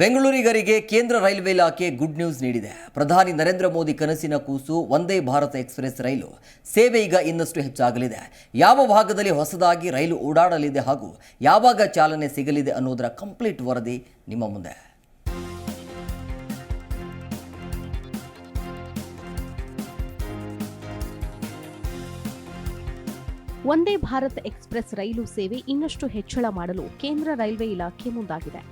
ಬೆಂಗಳೂರಿಗರಿಗೆ ಕೇಂದ್ರ ರೈಲ್ವೆ ಇಲಾಖೆ good news ನೀಡಿದೆ. ಪ್ರಧಾನಿ ನರೇಂದ್ರ ಮೋದಿ ಕನಸಿನ ಕೂಸು ವಂದೇ ಭಾರತ ಎಕ್ಸ್ಪ್ರೆಸ್ ರೈಲು ಸೇವೆ ಈಗ ಇನ್ನಷ್ಟು ಹೆಚ್ಚಾಗಲಿದೆ. ಯಾವ ಭಾಗದಲ್ಲಿ ಹೊಸದಾಗಿ ರೈಲು ಓಡಾಡಲಿದೆ ಹಾಗೂ ಯಾವಾಗ ಚಾಲನೆ ಸಿಗಲಿದೆ ಅನ್ನೋದರ ಕಂಪ್ಲೀಟ್ ವರದಿ ನಿಮ್ಮ ಮುಂದೆ. ಒಂದೇ ಭಾರತ್ ಎಕ್ಸ್ಪ್ರೆಸ್ ರೈಲು ಸೇವೆ ಇನ್ನಷ್ಟು ಹೆಚ್ಚಳ ಮಾಡಲು ಕೇಂದ್ರ ರೈಲ್ವೆ ಇಲಾಖೆ ಮುಂದಾಗಿದೆ.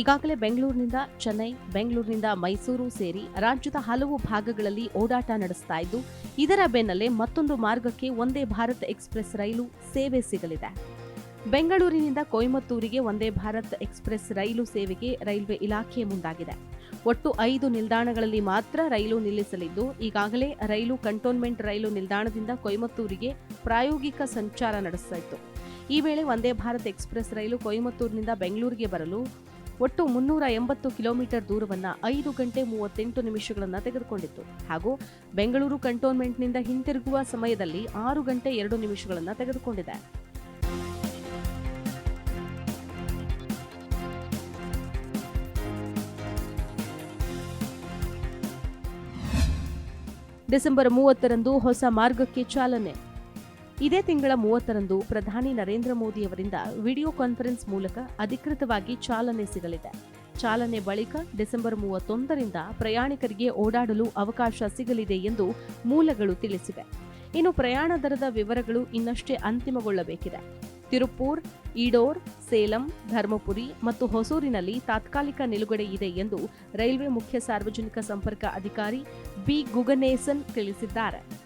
ಈಗಾಗಲೇ ಬೆಂಗಳೂರಿನಿಂದ ಚೆನ್ನೈ, ಬೆಂಗಳೂರಿನಿಂದ ಮೈಸೂರು ಸೇರಿ ರಾಜ್ಯದ ಹಲವು ಭಾಗಗಳಲ್ಲಿ ಓಡಾಟ ನಡೆಸ್ತಾ ಇದ್ದು, ಇದರ ಬೆನ್ನಲ್ಲೇ ಮತ್ತೊಂದು ಮಾರ್ಗಕ್ಕೆ ಒಂದೇ ಭಾರತ್ ಎಕ್ಸ್ಪ್ರೆಸ್ ರೈಲು ಸೇವೆ ಸಿಗಲಿದೆ. ಬೆಂಗಳೂರಿನಿಂದ ಕೊಯಮತ್ತೂರಿಗೆ ಒಂದೇ ಭಾರತ್ ಎಕ್ಸ್ಪ್ರೆಸ್ ರೈಲು ಸೇವೆಗೆ ರೈಲ್ವೆ ಇಲಾಖೆ ಮುಂದಾಗಿದೆ. ಒಟ್ಟು ಐದು ನಿಲ್ದಾಣಗಳಲ್ಲಿ ಮಾತ್ರ ರೈಲು ನಿಲ್ಲಿಸಲಿದ್ದು, ಈಗಾಗಲೇ ರೈಲು ಕಂಟೋನ್ಮೆಂಟ್ ರೈಲು ನಿಲ್ದಾಣದಿಂದ ಕೊಯಮತ್ತೂರಿಗೆ ಪ್ರಾಯೋಗಿಕ ಸಂಚಾರ ನಡೆಸ್ತಾ ಈ ವೇಳೆ ಒಂದೇ ಭಾರತ್ ಎಕ್ಸ್ಪ್ರೆಸ್ ರೈಲು ಕೊಯಮತ್ತೂರಿನಿಂದ ಬೆಂಗಳೂರಿಗೆ ಬರಲು ಒಟ್ಟು ಮುನ್ನೂರ ಎಂಬತ್ತು ಕಿಲೋಮೀಟರ್ ದೂರವನ್ನ ಐದು ಗಂಟೆ ಮೂವತ್ತೆಂಟು ನಿಮಿಷಗಳನ್ನು ತೆಗೆದುಕೊಂಡಿತ್ತು. ಹಾಗೂ ಬೆಂಗಳೂರು ಕಂಟೋನ್ಮೆಂಟ್ನಿಂದ ಹಿಂತಿರುಗುವ ಸಮಯದಲ್ಲಿ ಆರು ಗಂಟೆ ಎರಡು ನಿಮಿಷಗಳನ್ನು ತೆಗೆದುಕೊಂಡಿದೆ. ಡಿಸೆಂಬರ್ ಮೂವತ್ತರಂದು ಹೊಸ ಮಾರ್ಗಕ್ಕೆ ಚಾಲನೆ. ಇದೇ ತಿಂಗಳ ಮೂವತ್ತರಂದು ಪ್ರಧಾನಿ ನರೇಂದ್ರ ಮೋದಿ ಅವರಿಂದ ವಿಡಿಯೋ ಕಾನ್ಫರೆನ್ಸ್ ಮೂಲಕ ಅಧಿಕೃತವಾಗಿ ಚಾಲನೆ ಸಿಗಲಿದೆ. ಚಾಲನೆ ಬಳಿಕ ಡಿಸೆಂಬರ್ ಮೂವತ್ತೊಂದರಿಂದ ಪ್ರಯಾಣಿಕರಿಗೆ ಓಡಾಡಲು ಅವಕಾಶ ಸಿಗಲಿದೆ ಎಂದು ಮೂಲಗಳು ತಿಳಿಸಿವೆ. ಇನ್ನು ಪ್ರಯಾಣ ದರದ ವಿವರಗಳು ಇನ್ನಷ್ಟೇ ಅಂತಿಮಗೊಳ್ಳಬೇಕಿದೆ. ತಿರುಪೂರ್ ಈಡೋರ್, ಸೇಲಂ, ಧರ್ಮಪುರಿ ಮತ್ತು ಹೊಸೂರಿನಲ್ಲಿ ತಾತ್ಕಾಲಿಕ ನಿಲುಗಡೆ ಇದೆ ಎಂದು ರೈಲ್ವೆ ಮುಖ್ಯ ಸಾರ್ವಜನಿಕ ಸಂಪರ್ಕ ಅಧಿಕಾರಿ ಬಿ. ಗುಗನೇಸನ್ ತಿಳಿಸಿದ್ದಾರೆ.